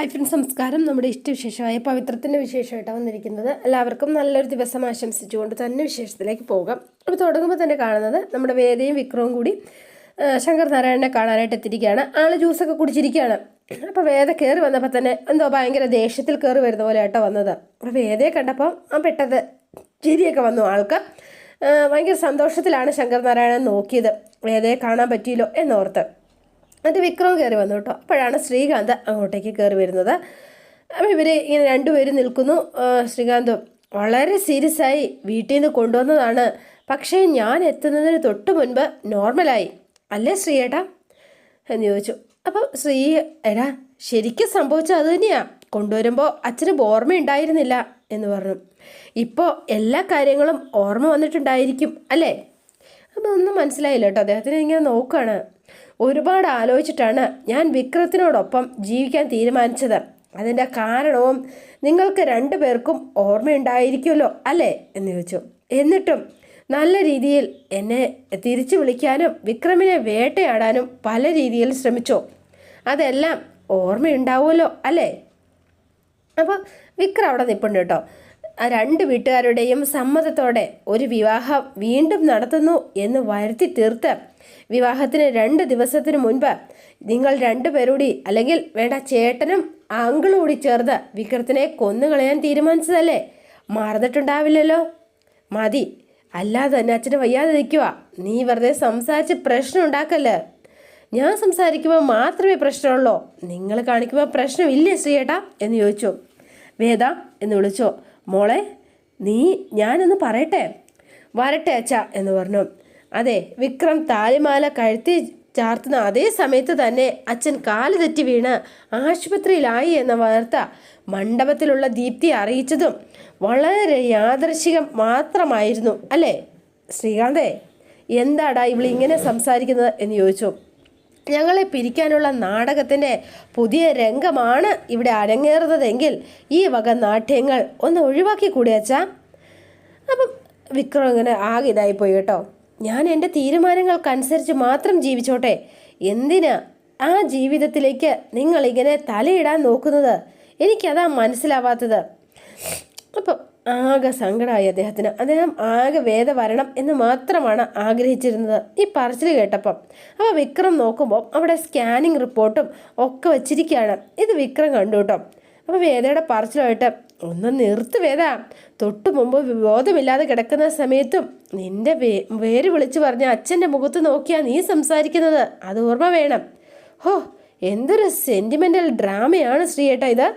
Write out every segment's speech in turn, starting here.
Hi friends നമസ്കാരം. നമ്മുടെ ഇഷ്ടവിശേഷമായ പവിത്രത്തിന്റെ വിശേഷമായിട്ടാണ് വന്നിരിക്കുന്നത്. എല്ലാവർക്കും നല്ലൊരു ദിവസം ആശംസിച്ചുകൊണ്ട് തന്നെ വിശേഷത്തിലേക്ക് പോകാം. അപ്പോൾ തുടങ്ങുമ്പോൾ തന്നെ കാണുന്നത് നമ്മുടെ വേദയും വിക്രവും കൂടി ശങ്കർ നാരായണനെ കാണാനായിട്ട് എത്തിയിരിക്കുകയാണ്. ആൾ ജ്യൂസൊക്കെ കുടിച്ചിരിക്കുകയാണ്. അപ്പോൾ വേദ കയറി വന്നപ്പോൾ തന്നെ എന്തോ ഭയങ്കര ദേഷ്യത്തിൽ കയറി വരുന്ന പോലെ ആട്ടോ വന്നത്. അപ്പോൾ വേദയെ കണ്ടപ്പോൾ ആ പെട്ടത് ചിരിയൊക്കെ വന്നു ആൾക്ക്. ഭയങ്കര സന്തോഷത്തിലാണ് ശങ്കർ നാരായണൻ നോക്കിയത്. വേദയെ കാണാൻ പറ്റിയല്ലോ എന്നോർത്ത്. എന്നിട്ട് വിക്രം കയറി വന്നു കേട്ടോ. അപ്പോഴാണ് ശ്രീകാന്ത് അങ്ങോട്ടേക്ക് കയറി വരുന്നത്. അപ്പോൾ ഇവർ ഇങ്ങനെ രണ്ടുപേരും നിൽക്കുന്നു. ശ്രീകാന്തും വളരെ സീരിയസ് ആയി വീട്ടിൽ നിന്ന് കൊണ്ടുവന്നതാണ്. പക്ഷേ ഞാൻ എത്തുന്നതിന് തൊട്ട് മുൻപ് നോർമലായി അല്ലേ ശ്രീയേട്ടാ? എന്ന് ചോദിച്ചു. അപ്പം ശ്രീ എടാ ശരിക്കും സംഭവിച്ചത് അത് തന്നെയാണ് കൊണ്ടുവരുമ്പോൾ അച്ഛന് ഓർമ്മ ഉണ്ടായിരുന്നില്ല എന്ന് പറഞ്ഞു. ഇപ്പോൾ എല്ലാ കാര്യങ്ങളും ഓർമ്മ വന്നിട്ടുണ്ടായിരിക്കും അല്ലേ? അപ്പോൾ ഒന്നും മനസ്സിലായില്ല കേട്ടോ. അദ്ദേഹത്തിന് ഇങ്ങനെ നോക്കുകയാണ്. ഒരുപാട് ആലോചിച്ചിട്ടാണ് ഞാൻ വിക്രത്തിനോടൊപ്പം ജീവിക്കാൻ തീരുമാനിച്ചത്. അതിന്റെ കാരണവും നിങ്ങൾക്ക് രണ്ടു പേർക്കും ഓർമ്മയുണ്ടായിരിക്കുമല്ലോ അല്ലേ? എന്ന് ചോദിച്ചു. എന്നിട്ടും നല്ല രീതിയിൽ എന്നെ തിരിച്ചു വിളിക്കാനും വിക്രമിനെ വേട്ടയാടാനും പല രീതിയിൽ ശ്രമിച്ചു. അതെല്ലാം ഓർമ്മയുണ്ടാവുമല്ലോ അല്ലേ? അപ്പോൾ വിക്രം അവിടെ നിൽപ്പുണ്ട് കേട്ടോ. രണ്ട് വീട്ടുകാരുടെയും സമ്മതത്തോടെ ഒരു വിവാഹം വീണ്ടും നടത്തുന്നു എന്ന് വരുത്തി തീർത്ത് വിവാഹത്തിന് രണ്ട് ദിവസത്തിന് മുൻപ് നിങ്ങൾ രണ്ടുപേരൂടി അല്ലെങ്കിൽ വേണ്ട ചേട്ടനും ആങ്കിളും കൂടി ചേർന്ന് വിക്രത്തിനെ കൊന്നുകളയാൻ തീരുമാനിച്ചതല്ലേ? മറന്നിട്ടുണ്ടാവില്ലല്ലോ. മതി. അല്ലാതെ തന്നെ അച്ഛന് വയ്യാതെ നിൽക്കുക നീ വെറുതെ സംസാരിച്ച് പ്രശ്നം ഉണ്ടാക്കല്ലേ? ഞാൻ സംസാരിക്കുമ്പോൾ മാത്രമേ പ്രശ്നമുള്ളൂ. നിങ്ങൾ കാണിക്കുമ്പോൾ പ്രശ്നമില്ലേ ശ്രീയേട്ടാ? എന്ന് ചോദിച്ചു. വേദ എന്ന് വിളിച്ചോ. മോളെ നീ ഞാനൊന്ന് പറയട്ടെ? വരട്ടെ അച്ഛ എന്ന് പറഞ്ഞു. അതെ വിക്രം താലിമാല കഴുത്തി ചാർത്തുന്ന അതേ സമയത്ത് തന്നെ അച്ഛൻ കാൽ തെറ്റി വീണ് ആശുപത്രിയിലായി എന്ന വാർത്ത മണ്ഡപത്തിലുള്ള ദീപ്തി അറിയിച്ചതും വളരെ യാദർശികം മാത്രമായിരുന്നു അല്ലേ? ശ്രീകാന്തേ എന്താടാ ഇവൾ ഇങ്ങനെ സംസാരിക്കുന്നത് എന്ന് ചോദിച്ചു. ഞങ്ങളെ പിരിക്കാനുള്ള നാടകത്തിന്റെ പുതിയ രംഗമാണ് ഇവിടെ അരങ്ങേറുന്നതെങ്കിൽ ഈ വക നാട്യങ്ങൾ ഒന്ന് ഒഴിവാക്കി കൂടിയച്ചാ അപ്പം വിക്രം ഇങ്ങനെ ആകെ ഇതായിപ്പോയി കേട്ടോ. ഞാൻ എന്റെ തീരുമാനങ്ങൾക്കനുസരിച്ച് മാത്രം ജീവിച്ചോട്ടെ. എന്തിനാ ആ ജീവിതത്തിലേക്ക് നിങ്ങൾ ഇങ്ങനെ തലയിടാൻ നോക്കുന്നത്? എനിക്കതാ മനസ്സിലാവാത്തത്. അപ്പം ആകെ സങ്കടമായി അദ്ദേഹത്തിന്. അദ്ദേഹം ആകെ വേദ വരണം എന്ന് മാത്രമാണ് ആഗ്രഹിച്ചിരുന്നത് ഈ പറച്ചിൽ കേട്ടപ്പം. അപ്പോൾ വിക്രം നോക്കുമ്പോൾ അവിടെ സ്കാനിങ് റിപ്പോർട്ടും ഒക്കെ വച്ചിരിക്കുകയാണ്. ഇത് വിക്രം കണ്ടു കേട്ടോ. അപ്പോൾ വേദയുടെ പറച്ചിലുമായിട്ട് ഒന്ന് നിർത്ത് വേദ. തൊട്ടു മുമ്പ് ബോധമില്ലാതെ കിടക്കുന്ന സമയത്തും നിന്റെ വേ പേര് വിളിച്ചു പറഞ്ഞ അച്ഛന്റെ മുഖത്ത് നോക്കിയാ നീ സംസാരിക്കുന്നത്. അത് ഓർമ്മ വേണം. ഹോ എന്തൊരു സെന്റിമെന്റൽ ഡ്രാമയാണ് ശ്രീയേട്ട ഇത്.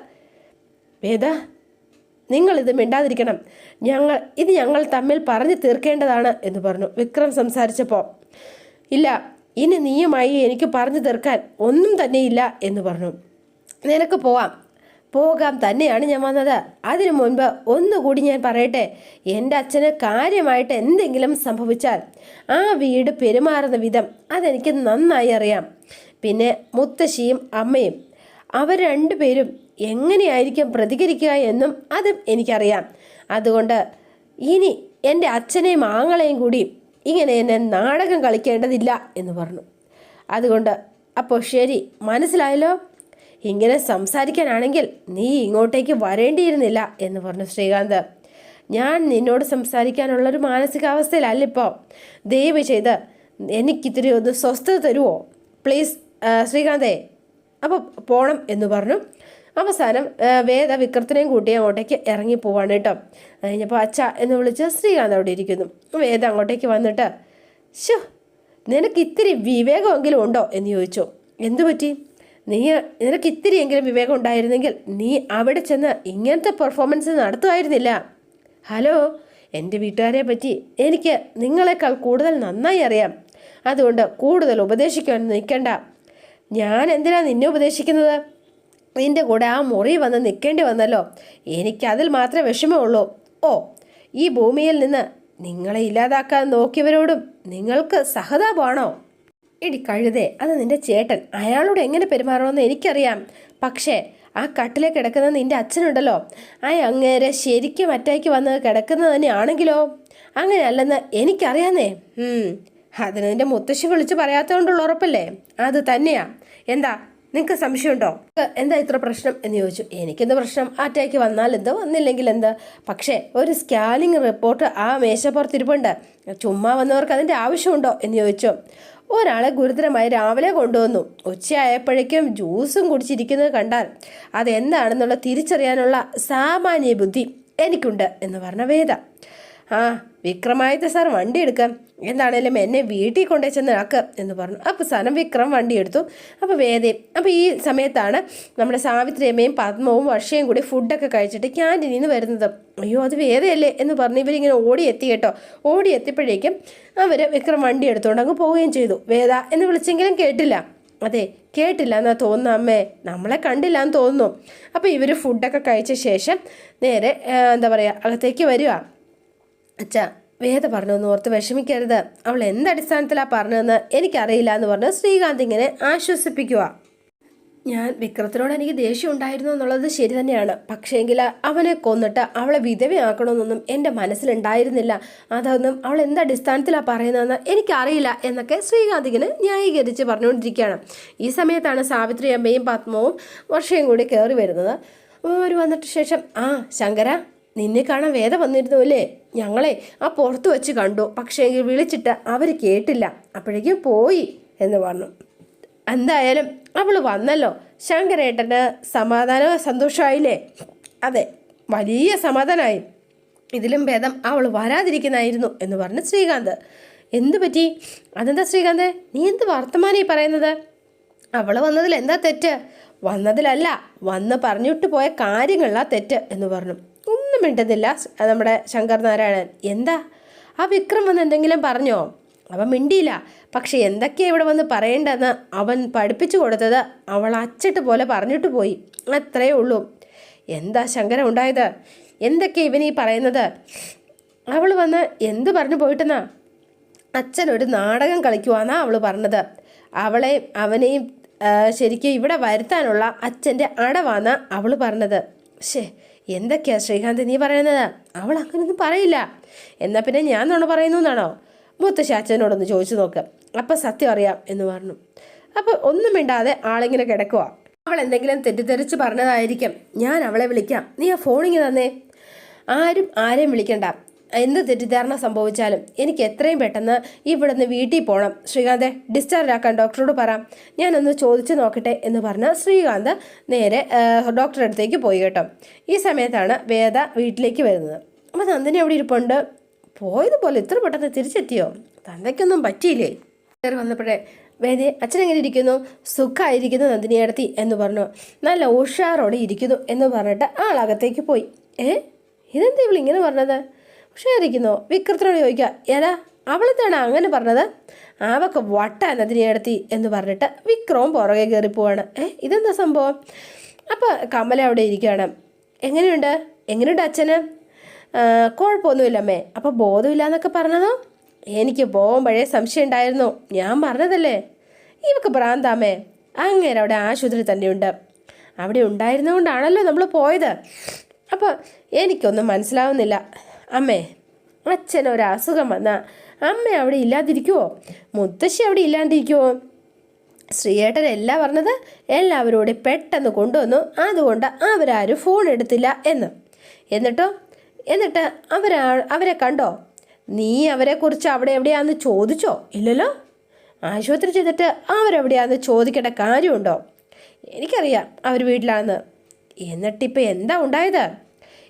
വേദ നിങ്ങളിത് മിണ്ടാതിരിക്കണം. ഞങ്ങൾ ഇത് ഞങ്ങൾ തമ്മിൽ പറഞ്ഞു തീർക്കേണ്ടതാണ് എന്ന് പറഞ്ഞു വിക്രം സംസാരിച്ചപ്പോൾ ഇല്ല ഇനി നീയുമായി എനിക്ക് പറഞ്ഞു തീർക്കാൻ ഒന്നും തന്നെയില്ല എന്ന് പറഞ്ഞു. നിനക്ക് പോവാം. പോകാം തന്നെയാണ് ഞാൻ വന്നത്. അതിനു മുൻപ് ഒന്നുകൂടി ഞാൻ പറയട്ടെ. എന്റെ അച്ഛന് കാര്യമായിട്ട് എന്തെങ്കിലും സംഭവിച്ചാൽ ആ വീട് പെരുമാറുന്ന വിധം അതെനിക്ക് നന്നായി അറിയാം. പിന്നെ മുത്തശ്ശിയും അമ്മയും അവർ രണ്ടുപേരും എങ്ങനെയായിരിക്കും പ്രതികരിക്കുക എന്നും അതും എനിക്കറിയാം. അതുകൊണ്ട് ഇനി എന്റെ അച്ഛനെയും ആങ്ങളെയും കൂടി ഇങ്ങനെ എന്നെ നാടകം കളിക്കേണ്ടതില്ല എന്ന് പറഞ്ഞു. അതുകൊണ്ട് അപ്പോൾ ശരി മനസ്സിലായല്ലോ? ഇങ്ങനെ സംസാരിക്കാനാണെങ്കിൽ നീ ഇങ്ങോട്ടേക്ക് വരേണ്ടിയിരുന്നില്ല എന്ന് പറഞ്ഞു ശ്രീകാന്ത്. ഞാൻ നിന്നോട് സംസാരിക്കാനുള്ളൊരു മാനസികാവസ്ഥയിലല്ല ഇപ്പോൾ ദയവ് ചെയ്ത് എനിക്കിത്തിരി ഒന്ന് സ്വസ്ഥത തരുമോ പ്ലീസ് ശ്രീകാന്തേ. അപ്പോൾ പോണം എന്ന് പറഞ്ഞു. അവസാനം വേദ വിക്രത്തിനെയും കൂട്ടി അങ്ങോട്ടേക്ക് ഇറങ്ങി പോവാണ് കേട്ടോ. കഴിഞ്ഞപ്പോൾ അച്ഛ എന്ന് വിളിച്ച് ശ്രീകാന്ത് അവിടെ ഇരിക്കുന്നു. വേദ അങ്ങോട്ടേക്ക് വന്നിട്ട് ശോ നിനക്ക് ഇത്തിരി വിവേകമെങ്കിലും ഉണ്ടോ? എന്ന് ചോദിച്ചു. എന്തു പറ്റി നീ നിനക്ക് ഇത്തിരിയെങ്കിലും വിവേകം ഉണ്ടായിരുന്നെങ്കിൽ നീ അവിടെ ചെന്ന് ഇങ്ങനത്തെ പെർഫോമൻസ് നടത്തുമായിരുന്നില്ല. ഹലോ എന്റെ വീട്ടുകാരെ പറ്റി എനിക്ക് നിങ്ങളെക്കാൾ കൂടുതൽ നന്നായി അറിയാം. അതുകൊണ്ട് കൂടുതൽ ഉപദേശിക്കാൻ നിൽക്കണ്ട. ഞാൻ എന്തിനാണ് നിന്നെ ഉപദേശിക്കുന്നത്? നിന്റെ കൂടെ ആ മുറി വന്ന് നിൽക്കേണ്ടി വന്നല്ലോ. എനിക്കതിൽ മാത്രമേ വിഷമമുള്ളൂ ഓ ഈ ഭൂമിയിൽ നിന്ന് നിങ്ങളെ ഇല്ലാതാക്കാൻ നോക്കിയവരോടും നിങ്ങൾക്ക് സഹതാപമാണോ? എടി കഴുതേ അത് നിന്റെ ചേട്ടൻ. അയാളോട് എങ്ങനെ പെരുമാറണമെന്ന് എനിക്കറിയാം. പക്ഷേ ആ കട്ടിലെ കിടക്കുന്ന നിന്റെ അച്ഛനുണ്ടല്ലോ. ആ അങ്ങേരെ ശരിക്കും അറ്റാക്ക് വന്ന് കിടക്കുന്നത് തന്നെയാണെങ്കിലോ? അങ്ങനെയല്ലെന്ന് എനിക്കറിയാന്നേ. അതിന് നിന്റെ മുത്തശ്ശി വിളിച്ച് പറയാത്തതുകൊണ്ടുള്ള ഉറപ്പല്ലേ? അത് തന്നെയാ. എന്താ നിങ്ങൾക്ക് സംശയമുണ്ടോ? എന്താ ഇത്ര പ്രശ്നം എന്ന് ചോദിച്ചു. എനിക്കെന്ത് പ്രശ്നം? അറ്റാക്ക് വന്നാൽ എന്ത് വന്നില്ലെങ്കിൽ എന്ത്? പക്ഷേ ഒരു സ്കാനിങ് റിപ്പോർട്ട് ആ മേശപ്പുറത്തിരിപ്പുണ്ട്. ചുമ്മാ വന്നവർക്ക് അതിന്റെ ആവശ്യമുണ്ടോ എന്ന് ചോദിച്ചു. ഒരാളെ ഗുരുതരമായി രാവിലെ കൊണ്ടുവന്നു. ഉച്ചയായപ്പോഴേക്കും ജ്യൂസും കുടിച്ചിരിക്കുന്നത് കണ്ടാൽ അതെന്താണെന്നുള്ള തിരിച്ചറിയാനുള്ള സാമാന്യ ബുദ്ധി എനിക്കുണ്ട് എന്ന് പറഞ്ഞ വേദ. ആ വിക്രമാദിത്യ സാർ വണ്ടി എടുക്കാം. എന്താണേലും എന്നെ വീട്ടിൽ കൊണ്ടേ ചെന്ന് ആക്ക് എന്ന് പറഞ്ഞു. അപ്പോൾ സാധനം വിക്രം വണ്ടി എടുത്തു. അപ്പോൾ വേദയും അപ്പോൾ ഈ സമയത്താണ് നമ്മുടെ സാവിത്രി അമ്മയും പത്മവും വർഷയും കൂടി ഫുഡൊക്കെ കഴിച്ചിട്ട് ക്യാന്റീനിൽ നിന്ന് വരുന്നത്. അയ്യോ അത് വേദയല്ലേ എന്ന് പറഞ്ഞ് ഇവരിങ്ങനെ ഓടി എത്തി കേട്ടോ. ഓടി എത്തിയപ്പോഴേക്കും അവർ വിക്രം വണ്ടി എടുത്തുകൊണ്ട് അങ്ങ് പോവുകയും ചെയ്തു. വേദ എന്ന് വിളിച്ചെങ്കിലും കേട്ടില്ല. അതെ കേട്ടില്ല എന്നാ തോന്നുന്നു അമ്മേ. നമ്മളെ കണ്ടില്ല എന്ന് തോന്നുന്നു. അപ്പോൾ ഇവർ ഫുഡൊക്കെ കഴിച്ച ശേഷം നേരെ എന്താ പറയുക അകത്തേക്ക് വരിക അച്ഛ വേദ പറഞ്ഞൊന്ന് ഓർത്ത് വിഷമിക്കരുത്. അവൾ എന്തടിസ്ഥാനത്തിലാണ് പറഞ്ഞതെന്ന് എനിക്കറിയില്ല എന്ന് പറഞ്ഞ് ശ്രീകാന്ത് ഇങ്ങനെ ആശ്വസിപ്പിക്കുക ഞാൻ വിക്രത്തിനോട് എനിക്ക് ദേഷ്യം ഉണ്ടായിരുന്നു എന്നുള്ളത് ശരി തന്നെയാണ്. പക്ഷേങ്കിൽ അവനെ കൊന്നിട്ട് അവളെ വിധവയാക്കണമെന്നൊന്നും എന്റെ മനസ്സിലുണ്ടായിരുന്നില്ല. അതൊന്നും അവൾ എന്ത് അടിസ്ഥാനത്തിലാണ് പറയുന്നതെന്ന് എനിക്കറിയില്ല എന്നൊക്കെ ശ്രീകാന്ത് ഇങ്ങനെ ന്യായീകരിച്ച് പറഞ്ഞുകൊണ്ടിരിക്കുകയാണ്. ഈ സമയത്താണ് സാവിത്രി അമ്മയും പത്മവും വർഷയും കൂടി കയറി വരുന്നത്. അവർ വന്നിട്ട് ശേഷം ആ ശങ്കര നിന്നെ കാണാൻ വേദ വന്നിരുന്നു അല്ലേ ഞങ്ങളെ ആ പുറത്ത് വെച്ച് കണ്ടു. പക്ഷേ വിളിച്ചിട്ട് അവർ കേട്ടില്ല. അപ്പോഴേക്കും പോയി എന്ന് പറഞ്ഞു. എന്തായാലും അവൾ വന്നല്ലോ. ശങ്കരേട്ടന് സമാധാനവും സന്തോഷമായില്ലേ? അതെ വലിയ സമാധാനമായി. ഇതിലും ഭേദം അവൾ വരാതിരിക്കുന്നതായിരുന്നു എന്ന് പറഞ്ഞു ശ്രീകാന്ത്. എന്തു പറ്റി? അതെന്താ ശ്രീകാന്ത്? നീ എന്ത് വർത്തമാനീ പറയുന്നത്? അവൾ വന്നതിൽ എന്താ തെറ്റ്? വന്നതിലല്ല വന്ന് പറഞ്ഞിട്ട് പോയ കാര്യങ്ങളാ തെറ്റ് എന്ന് പറഞ്ഞു. ഒന്നും മിണ്ടുന്നില്ല നമ്മുടെ ശങ്കർ നാരായണൻ എന്താ? ആ വിക്രം വന്ന് എന്തെങ്കിലും പറഞ്ഞോ? അവൻ മിണ്ടിയില്ല. പക്ഷെ എന്തൊക്കെയാണ് ഇവിടെ വന്ന് പറയേണ്ടതെന്ന് അവൻ പഠിപ്പിച്ചു കൊടുത്തത് അവൾ അച്ചിട്ട് പോലെ പറഞ്ഞിട്ട് പോയി. അത്രയേ ഉള്ളൂ. എന്താ ശങ്കരം ഉണ്ടായത്? എന്തൊക്കെയാ ഇവനീ പറയുന്നത്? അവൾ വന്ന് എന്ത് പറഞ്ഞു പോയിട്ടെന്നാ? അച്ഛൻ ഒരു നാടകം കളിക്കുവാന്നാ അവൾ പറഞ്ഞത്. അവളെ അവനെയും ശരിക്കും ഇവിടെ വരുത്താനുള്ള അച്ഛന്റെ അടവാന്നാ അവൾ പറഞ്ഞത്. ശേ എന്തൊക്കെയാ ശ്രീകാന്ത് നീ പറയുന്നത്? അവൾ അങ്ങനെയൊന്നും പറയില്ല. എന്നാൽ പിന്നെ ഞാൻ നുണ പറയുന്നു എന്നാണോ? മുത്തശ്ശി ചോദിച്ചു നോക്ക്. അപ്പം സത്യം അറിയാം എന്ന് പറഞ്ഞു. അപ്പോൾ ഒന്നും മിണ്ടാതെ ആളിങ്ങനെ കിടക്കുക അവൾ എന്തെങ്കിലും തെറ്റിദ്ധരിച്ച് പറഞ്ഞതായിരിക്കും. ഞാൻ അവളെ വിളിക്കാം. നീ ആ ഫോണിങ് തന്നേ. ആരും ആരെയും വിളിക്കണ്ട. എന്ത് തെറ്റിദ്ധാരണ സംഭവിച്ചാലും എനിക്ക് എത്രയും പെട്ടെന്ന് ഇവിടുന്ന് വീട്ടിൽ പോകണം ശ്രീകാന്തെ ഡിസ്ചാർജ് ആക്കാൻ ഡോക്ടറോട് പറ. ഞാനൊന്ന് ചോദിച്ചു നോക്കട്ടെ എന്ന് പറഞ്ഞ് ശ്രീകാന്ത് നേരെ ഡോക്ടറുടെ അടുത്തേക്ക് പോയി കേട്ടോ. ഈ സമയത്താണ് വേദ വീട്ടിലേക്ക് വരുന്നത്. അപ്പോൾ നന്ദിനി അവിടെ ഇരിപ്പുണ്ട്? പോയതുപോലെ ഇത്ര പെട്ടെന്ന് തിരിച്ചെത്തിയോ? തന്തയ്ക്കൊന്നും പറ്റിയില്ലേ? കയറി വന്നപ്പോഴേ വേദി അച്ഛൻ എങ്ങനെ ഇരിക്കുന്നു? സുഖമായിരിക്കുന്നു നന്ദിനി അടുത്തി എന്ന് പറഞ്ഞു. നല്ല ഉഷാറോടെ ഇരിക്കുന്നു എന്ന് പറഞ്ഞിട്ട് ആളകത്തേക്ക് പോയി. ഏ? ഇതെന്താ ഇവളിങ്ങനെ പറഞ്ഞത്? ഉഷാരിക്കുന്നോ വിക്രത്തിനോട് ചോദിക്കുക ഏതാ അവളത്താണ് അങ്ങനെ പറഞ്ഞത്? അവക്ക് വട്ട അതിനെ എന്ന് പറഞ്ഞിട്ട് വിക്രവും പുറകെ കയറിപ്പോവാണ് ഏ ഇതെന്താ സംഭവം? അപ്പോൾ കമല അവിടെ ഇരിക്കുകയാണ്. എങ്ങനെയുണ്ട്? എങ്ങനെയുണ്ട് അച്ഛന്? കുഴപ്പമൊന്നുമില്ല കുഴപ്പമൊന്നുമില്ലമ്മേ അപ്പോൾ ബോധമില്ല എന്നൊക്കെ പറഞ്ഞതോ? എനിക്ക് പോകുമ്പോഴേ സംശയം ഉണ്ടായിരുന്നു. ഞാൻ പറഞ്ഞതല്ലേ? ഇവക്ക് ഭ്രാന്താമേ അങ്ങനെ അവിടെ ആശുപത്രി തന്നെയുണ്ട്. അവിടെ ഉണ്ടായിരുന്നതുകൊണ്ടാണല്ലോ നമ്മൾ പോയത്. അപ്പോൾ എനിക്കൊന്നും മനസ്സിലാവുന്നില്ല. അമ്മേ അച്ഛൻ വന്നാൽ അമ്മ അവിടെ ഇല്ലാതിരിക്കുമോ മുത്തശ്ശി അവിടെ ഇല്ലാണ്ടിരിക്കുമോ ശ്രീയേട്ടൻ എല്ലാം പറഞ്ഞത് എല്ലാവരോടും പെട്ടെന്ന് കൊണ്ടുവന്നു. അതുകൊണ്ട് അവരാരും ഫോൺ എടുത്തില്ല എന്ന്. എന്നിട്ടോ? എന്നിട്ട് അവരാ അവരെ കണ്ടോ? നീ അവരെക്കുറിച്ച് അവിടെ എവിടെയാണെന്ന് ചോദിച്ചോ? ഇല്ലല്ലോ? ആശുപത്രി ചെന്നിട്ട് അവരെവിടെയാന്ന് ചോദിക്കേണ്ട കാര്യമുണ്ടോ? എനിക്കറിയാം അവർ വീട്ടിലാണെന്ന് എന്നിട്ടിപ്പോൾ എന്താ ഉണ്ടായത്?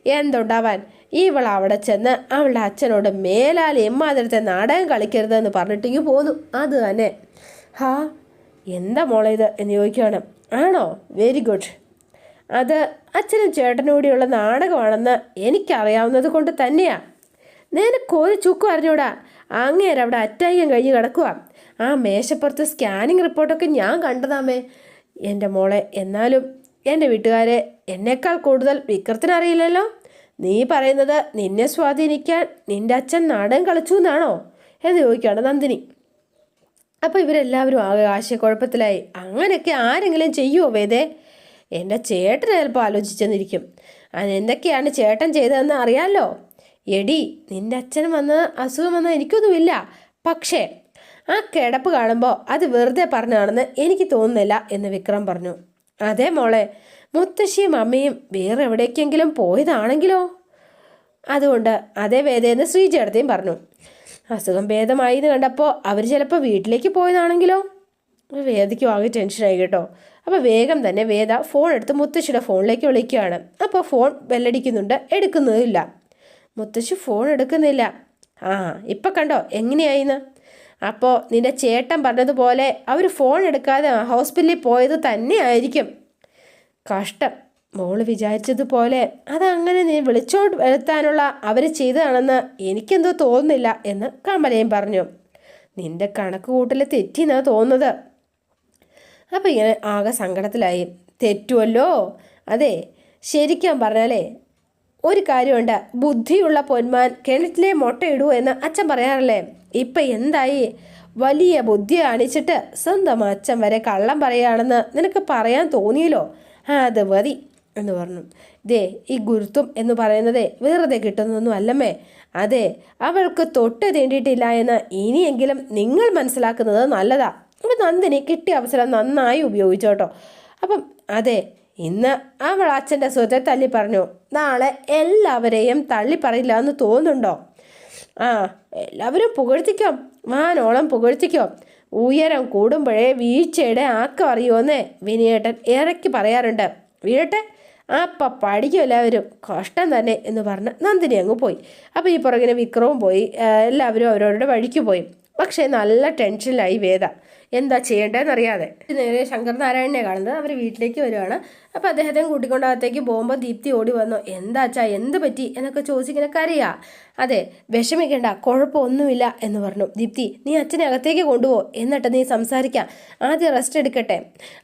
എന്തുണ്ടാവാൻ? ഇവൾ അവിടെ ചെന്ന് അവളുടെ അച്ഛനോട് മേലാൽ എമ്മാതിരത്തെ നാടകം കളിക്കരുതെന്ന് പറഞ്ഞിട്ടെങ്കിൽ പോന്നു. അത് തന്നെ. ഹാ എന്താ മോളെ ഇത് എന്ന് ചോദിക്കുകയാണ്. ആണോ? വെരി ഗുഡ് അത് അച്ഛനും ചേട്ടനും കൂടിയുള്ള നാടകമാണെന്ന് എനിക്കറിയാവുന്നത് കൊണ്ട് തന്നെയാ. നിനക്ക് ഒരു ചുക്കും അറിഞ്ഞൂടാ. അങ്ങേരം അവിടെ അറ്റായം കഴിഞ്ഞ് കിടക്കുക ആ മേശപ്പുറത്ത് സ്കാനിങ് റിപ്പോർട്ടൊക്കെ ഞാൻ കണ്ടതാമേ. എന്റെ മോളെ എന്നാലും എന്റെ വീട്ടുകാരെ എന്നേക്കാൾ കൂടുതൽ വിക്രത്തിനറിയില്ലല്ലോ നീ പറയുന്നത് നിന്നെ സ്വാധീനിക്കാൻ നിന്റെ അച്ഛൻ നാടകം കളിച്ചു എന്നാണോ? എന്ന് ചോദിക്കുകയാണ് നന്ദിനി. അപ്പോൾ ഇവരെല്ലാവരും ആകെ ആശയക്കുഴപ്പത്തിലായി. അങ്ങനെയൊക്കെ ആരെങ്കിലും ചെയ്യുമോ വേദേ? എന്റെ ചേട്ടൻ ചിലപ്പോൾ ആലോചിച്ചെന്നിരിക്കും. അതിനെന്തൊക്കെയാണ് ചേട്ടൻ ചെയ്തതെന്ന് അറിയാമല്ലോ എടി നിന്റെ അച്ഛൻ വന്ന അസുഖം വന്ന എനിക്കൊന്നുമില്ല. പക്ഷേ ആ കിടപ്പ് കാണുമ്പോൾ അത് വെറുതെ പറഞ്ഞാണെന്ന് എനിക്ക് തോന്നുന്നില്ല എന്ന് വിക്രം പറഞ്ഞു. അതെ മോളെ മുത്തശ്ശിയും അമ്മയും വേറെ എവിടേക്കെങ്കിലും പോയതാണെങ്കിലോ? അതുകൊണ്ട് അതേ വേദയെന്ന് ശ്രീചേട്ടത്തെയും പറഞ്ഞു. അസുഖം ഭേദമായി എന്ന് കണ്ടപ്പോൾ അവർ ചിലപ്പോൾ വീട്ടിലേക്ക് പോയതാണെങ്കിലോ? വേദയ്ക്കും ആകെ ടെൻഷനായി കേട്ടോ. അപ്പോൾ വേഗം തന്നെ വേദ ഫോൺ എടുത്ത് മുത്തശ്ശിയുടെ ഫോണിലേക്ക് വിളിക്കുകയാണ്. അപ്പോൾ ഫോൺ ബെല്ലടിക്കുന്നുണ്ട് എടുക്കുന്നതില്ല മുത്തശ്ശി ഫോൺ എടുക്കുന്നില്ല. ആ ഇപ്പം കണ്ടോ എങ്ങനെയായിന്ന്? അപ്പോൾ നിന്റെ ചേട്ടൻ പറഞ്ഞതുപോലെ അവർ ഫോൺ എടുക്കാതെ ഹോസ്പിറ്റലിൽ പോയത് തന്നെയായിരിക്കും. കഷ്ടം. മോൾ വിചാരിച്ചതുപോലെ അതങ്ങനെ നീ വിളിച്ചോണ്ട് വരുത്താനുള്ള അവർ ചെയ്തതാണെന്ന് എനിക്കെന്തോ തോന്നുന്നില്ല എന്ന് കമലയും പറഞ്ഞു. നിന്റെ കണക്ക് കൂട്ടൽ തെറ്റിന്നാ തോന്നുന്നത്. അപ്പം ഇങ്ങനെ ആകെ സങ്കടത്തിലായി. തെറ്റുമല്ലോ അതെ ശരിക്കും പറഞ്ഞാലേ ഒരു കാര്യമുണ്ട്. ബുദ്ധിയുള്ള പൊന്മാൻ കിണറ്റിലെ മുട്ടയിടൂ എന്ന് അച്ഛൻ പറയാറല്ലേ? ഇപ്പം എന്തായി? വലിയ ബുദ്ധി കാണിച്ചിട്ട് സ്വന്തം അച്ഛൻ വരെ കള്ളം പറയുകയാണെന്ന് നിനക്ക് പറയാൻ തോന്നിയല്ലോ? അത് മതി എന്ന് പറഞ്ഞു. ദേ ഈ ഗുരുത്വം എന്ന് പറയുന്നത് വെറുതെ കിട്ടുന്നൊന്നും അല്ലമ്മേ. അതെ അവൾക്ക് തൊട്ട് തീണ്ടിയിട്ടില്ല എന്ന് ഇനിയെങ്കിലും നിങ്ങൾ മനസ്സിലാക്കുന്നത് നല്ലതാ. അപ്പം നന്ദിനി കിട്ടിയ അവസരം നന്നായി ഉപയോഗിച്ചോട്ടോ അപ്പം അതെ ഇന്ന് അവൾ അച്ഛന്റെ സുഖത്തെ തല്ലി പറഞ്ഞു. നാളെ എല്ലാവരെയും തള്ളി പറയില്ല എന്ന് തോന്നുന്നുണ്ടോ? ആ എല്ലാവരും പുകഴ്ത്തിക്കോ. വാനോളം പുകഴ്ത്തിക്കോ. ഉയരം കൂടുമ്പോഴേ വീഴ്ചയുടെ ആക്കം അറിയുമെന്ന് വിനിയേട്ടൻ ഇറക്കി പറയാറുണ്ട്. വീഴട്ടെ അപ്പം പഠിക്കും എല്ലാവരും. കഷ്ടം തന്നെ എന്ന് പറഞ്ഞ് നന്ദിനി അങ്ങ് പോയി. അപ്പോൾ ഈ പുറകിന് വിക്രവും പോയി. എല്ലാവരും അവരവരുടെ വഴിക്ക് പോയി. പക്ഷേ നല്ല ടെൻഷനിലായി വേദ. എന്താ ചെയ്യേണ്ടതെന്ന് അറിയാതെ നേരെ ശങ്കർ നാരായണനെ കാണുന്നത് അവർ വീട്ടിലേക്ക് വരുവാണ്. അപ്പോൾ അദ്ദേഹത്തെ കൂട്ടിക്കൊണ്ട് അകത്തേക്ക് പോകുമ്പോൾ ദീപ്തി ഓടി വന്നു. എന്താ അച്ഛാ എന്ത് പറ്റി എന്നൊക്കെ ചോദിച്ചിങ്ങനെ കരയാ. അതെ വിഷമിക്കേണ്ട കുഴപ്പമൊന്നുമില്ല എന്ന് പറഞ്ഞു. ദീപ്തി നീ അച്ഛനെ അകത്തേക്ക് കൊണ്ടുപോ. എന്നിട്ട് നീ സംസാരിക്കാം. ആദ്യം റെസ്റ്റ് എടുക്കട്ടെ.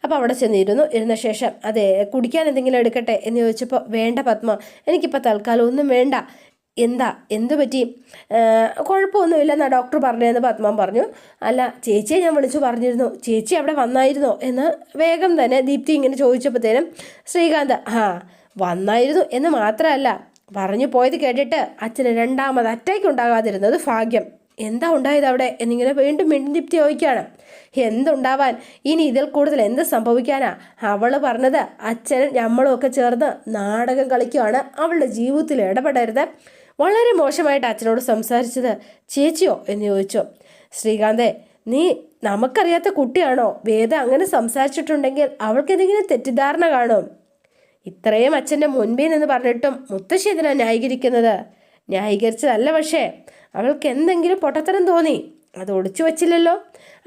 അപ്പോൾ അവിടെ ചെന്നിരുന്നു. ഇരുന്ന ശേഷം അതെ കുടിക്കാൻ എന്തെങ്കിലും എടുക്കട്ടെ എന്ന് ചോദിച്ചപ്പോൾ വേണ്ട പത്മ എനിക്കിപ്പോൾ തൽക്കാലം ഒന്നും വേണ്ട. എന്താ? എന്ത് പറ്റി? കുഴപ്പമൊന്നുമില്ല എന്നാ ഡോക്ടർ പറഞ്ഞതെന്ന് പത്മം പറഞ്ഞു. അല്ല ചേച്ചിയെ ഞാൻ വിളിച്ചു പറഞ്ഞിരുന്നു. ചേച്ചി അവിടെ വന്നായിരുന്നോ എന്ന് വേഗം തന്നെ ദീപ്തി ഇങ്ങനെ ചോദിച്ചപ്പോഴത്തേനും ശ്രീകാന്ത് ആ വന്നായിരുന്നു എന്ന് മാത്രമല്ല പറഞ്ഞു പോയത് കേട്ടിട്ട് അച്ഛന് രണ്ടാമത് അറ്റാക്ക് ഉണ്ടാകാതിരുന്നത് ഭാഗ്യം. എന്താ ഉണ്ടായത് അവിടെ? എന്നിങ്ങനെ വീണ്ടും വീണ്ടും ദീപ്തി ചോദിക്കുകയാണ്. എന്തുണ്ടാവാൻ? ഇനി ഇതിൽ കൂടുതൽ എന്ത് സംഭവിക്കാനാ? അവൾ പറഞ്ഞത് അച്ഛനും നമ്മളും ഒക്കെ ചേർന്ന് നാടകം കളിക്കുകയാണ് അവളുടെ ജീവിതത്തിൽ ഇടപെടരുത്. വളരെ മോശമായിട്ട് അച്ഛനോട് സംസാരിച്ചത് ചേച്ചിയോ എന്ന് ചോദിച്ചു. ശ്രീകാന്തേ നീ നമുക്കറിയാത്ത കുട്ടിയാണോ? വേദ അങ്ങനെ സംസാരിച്ചിട്ടുണ്ടെങ്കിൽ അവൾക്ക് എന്തെങ്കിലും തെറ്റിദ്ധാരണ കാണും. ഇത്രയും അച്ഛന്റെ മുൻപിൽ നിന്ന് പറഞ്ഞിട്ടും മുത്തശ്ശി എന്തിനാ ന്യായീകരിക്കുന്നത്? ന്യായീകരിച്ചതല്ല പക്ഷേ അവൾക്ക് എന്തെങ്കിലും പൊട്ടത്തരം തോന്നി. അത് ഒളിച്ചു വച്ചില്ലല്ലോ.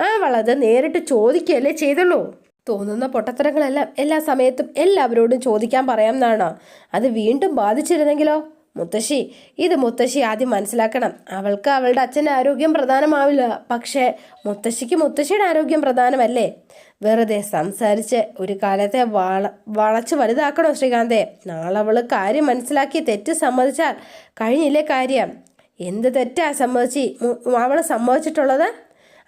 ആ അവളത് നേരിട്ട് ചോദിക്കുകയല്ലേ ചെയ്തുള്ളൂ. തോന്നുന്ന പൊട്ടത്തരങ്ങളെല്ലാം എല്ലാ സമയത്തും എല്ലാവരോടും ചോദിക്കാൻ പറയാമെന്നാണോ അത് വീണ്ടും ബാധിച്ചിരുന്നെങ്കിലോ? മുത്തശ്ശി ഇത് മുത്തശ്ശി ആദ്യം മനസ്സിലാക്കണം. അവൾക്ക് അവളുടെ അച്ഛന്റെ ആരോഗ്യം പ്രധാനമാവില്ല. പക്ഷേ മുത്തശ്ശിക്ക് മുത്തശ്ശിയുടെ ആരോഗ്യം പ്രധാനമല്ലേ? വെറുതെ സംസാരിച്ച് ഒരു കാലത്തെ വള വളച്ച് വലുതാക്കണോ ശ്രീകാന്തെ? നാളെ അവൾ കാര്യം മനസ്സിലാക്കി തെറ്റ് സമ്മതിച്ചാൽ കഴിഞ്ഞില്ലേ കാര്യം? എന്ത് തെറ്റാ സമ്മതിച്ച്? അവൾ സമ്മതിച്ചിട്ടുള്ളത്?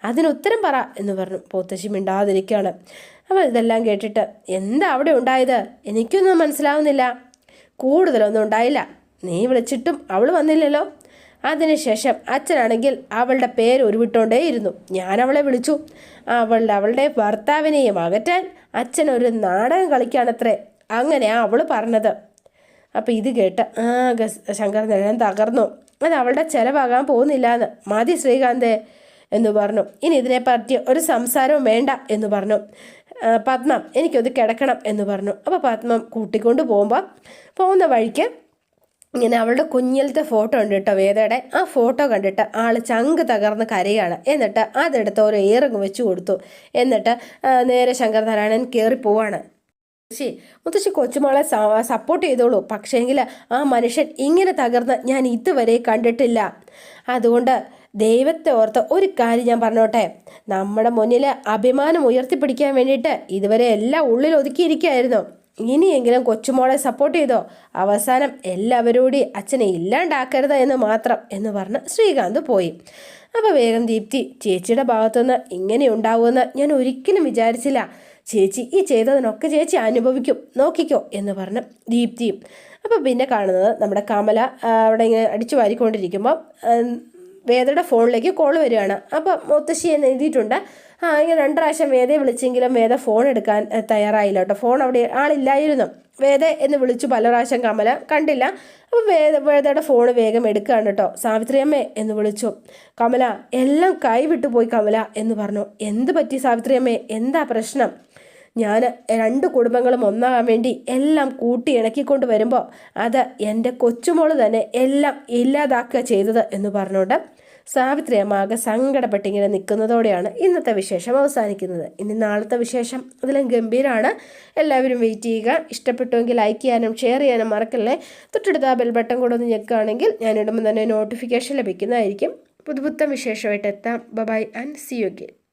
അതിന് ഉത്തരം പറ എന്ന് പറഞ്ഞു. പോത്തശ്ശി മിണ്ടാതിരിക്കുകയാണ്. അപ്പോൾ ഇതെല്ലാം കേട്ടിട്ട് എന്താ അവിടെ ഉണ്ടായത്? എനിക്കൊന്നും മനസ്സിലാവുന്നില്ല. കൂടുതലൊന്നും ഉണ്ടായില്ല. നീ വിളിച്ചിട്ടും അവൾ വന്നില്ലല്ലോ. അതിനുശേഷം അച്ഛനാണെങ്കിൽ അവളുടെ പേര് ഉരുവിട്ടോണ്ടേയിരുന്നു. ഞാൻ അവളെ വിളിച്ചു. അവൾ അവളുടെ ഭർത്താവിനെയും അകറ്റാൻ അച്ഛൻ ഒരു നാടകം കളിക്കാണത്രേ അങ്ങനെയാ അവൾ പറഞ്ഞത്. അപ്പം ഇത് കേട്ട് ആ ശങ്കർ നിഴൻ തകർന്നു. അത് അവളുടെ ചിലവാകാൻ പോകുന്നില്ല എന്ന് മതി ശ്രീകാന്തേ എന്ന് പറഞ്ഞു. ഇനി ഇതിനെപ്പറ്റി ഒരു സംസാരവും വേണ്ട എന്ന് പറഞ്ഞു. പത്മം എനിക്കൊന്ന് കിടക്കണം എന്ന് പറഞ്ഞു. അപ്പോൾ പത്മം കൂട്ടിക്കൊണ്ട് പോകുമ്പോൾ പോകുന്ന വഴിക്ക് ഇങ്ങനെ അവളുടെ കുഞ്ഞിലത്തെ ഫോട്ടോ ഉണ്ട് കേട്ടോ വേദയുടെ. ആ ഫോട്ടോ കണ്ടിട്ട് ആൾ ചങ്ക് തകർന്ന് കരയാണ്. എന്നിട്ട് അതെടുത്ത് ഓരോ ഏറങ്ങ് വെച്ച് കൊടുത്തു. എന്നിട്ട് നേരെ നേരെ ശങ്കർനാരായണൻ കയറി പോവാണ്. മുത്തശ്ശി മുത്തശ്ശി കൊച്ചുമോളെ സപ്പോർട്ട് ചെയ്തോളൂ. പക്ഷേങ്കിൽ ആ മനുഷ്യൻ ഇങ്ങനെ തകർന്ന് ഞാൻ ഇതുവരെ കണ്ടിട്ടില്ല. അതുകൊണ്ട് ദൈവത്തെ ഓർത്ത് ഒരു കാര്യം ഞാൻ പറഞ്ഞോട്ടെ. നമ്മുടെ മുന്നിൽ അഭിമാനം ഉയർത്തിപ്പിടിക്കാൻ വേണ്ടിയിട്ട് ഇതുവരെ എല്ലാം ഉള്ളിൽ ഒതുക്കിയിരിക്കുകയായിരുന്നു. ഇനിയെങ്കിലും കൊച്ചുമോളെ സപ്പോർട്ട് ചെയ്തോ? അവസാനം എല്ലാവരോടി അച്ഛനെ ഇല്ലാണ്ടാക്കരുത് എന്ന് മാത്രം എന്ന് പറഞ്ഞ് ശ്രീകാന്ത് പോയി. അപ്പോൾ വേഗം ദീപ്തി ചേച്ചിയുടെ ഭാഗത്തുനിന്ന് ഇങ്ങനെ ഉണ്ടാവുമെന്ന് ഞാൻ ഒരിക്കലും വിചാരിച്ചില്ല. ചേച്ചി ഈ ചെയ്തതിനൊക്കെ ചേച്ചി അനുഭവിക്കും. നോക്കിക്കോ എന്ന് പറഞ്ഞ് ദീപ്തിയും. അപ്പോൾ പിന്നെ കാണുന്നത് നമ്മുടെ കമല അവിടെ ഇങ്ങനെ അടിച്ചു വാരിക്കൊണ്ടിരിക്കുമ്പോൾ വേദയുടെ ഫോണിലേക്ക് കോൾ വരികയാണ്. അപ്പം മുത്തശ്ശി എന്ന് എഴുതിയിട്ടുണ്ട്. ആ ഇങ്ങനെ രണ്ട് പ്രാവശ്യം വേദയെ വിളിച്ചെങ്കിലും വേദ ഫോൺ എടുക്കാൻ തയ്യാറായില്ല കേട്ടോ. ഫോൺ അവിടെ ആളില്ലായിരുന്നു. വേദ എന്ന് വിളിച്ചു പല പ്രാവശ്യം കമല കണ്ടില്ല. അപ്പോൾ വേദ വേദയുടെ ഫോൺ വേഗം എടുക്കുകയാണ് കേട്ടോ. സാവിത്രി അമ്മേ എന്ന് വിളിച്ചു. കമല എല്ലാം കൈവിട്ടു പോയി കമല എന്ന് പറഞ്ഞു. എന്ത് പറ്റി സാവിത്രി അമ്മേ? എന്താ പ്രശ്നം? ഞാൻ രണ്ട് കുടുംബങ്ങളും ഒന്നാകാൻ വേണ്ടി എല്ലാം കൂട്ടി ഇണക്കിക്കൊണ്ട് വരുമ്പോൾ അത് എന്റെ കൊച്ചുമോൾ തന്നെ എല്ലാം ഇല്ലാതാക്കുക ചെയ്തത് എന്ന് പറഞ്ഞുകൊണ്ട് സാവിത്രി അമ്മ ആകെ സങ്കടപ്പെട്ടിങ്ങനെ നിൽക്കുന്നതോടെയാണ് ഇന്നത്തെ വിശേഷം അവസാനിക്കുന്നത്. ഇനി നാളത്തെ വിശേഷം അതിലും ഗംഭീരമാണ് എല്ലാവരും വെയിറ്റ് ചെയ്യുക. ഇഷ്ടപ്പെട്ടുവെങ്കിൽ ലൈക്ക് ചെയ്യാനും ഷെയർ ചെയ്യാനും മറക്കല്ലേ. തൊട്ടടുത്ത ആ ബെൽ ബട്ടൺ കൂടെ ഒന്ന് ഞെക്കുകയാണെങ്കിൽ ഞാൻ ഇടുമ്പോൾ തന്നെ നോട്ടിഫിക്കേഷൻ ലഭിക്കുന്നതായിരിക്കും. പുതുപുത്തൻ വിശേഷമായിട്ട് എത്താം. Bye and see you again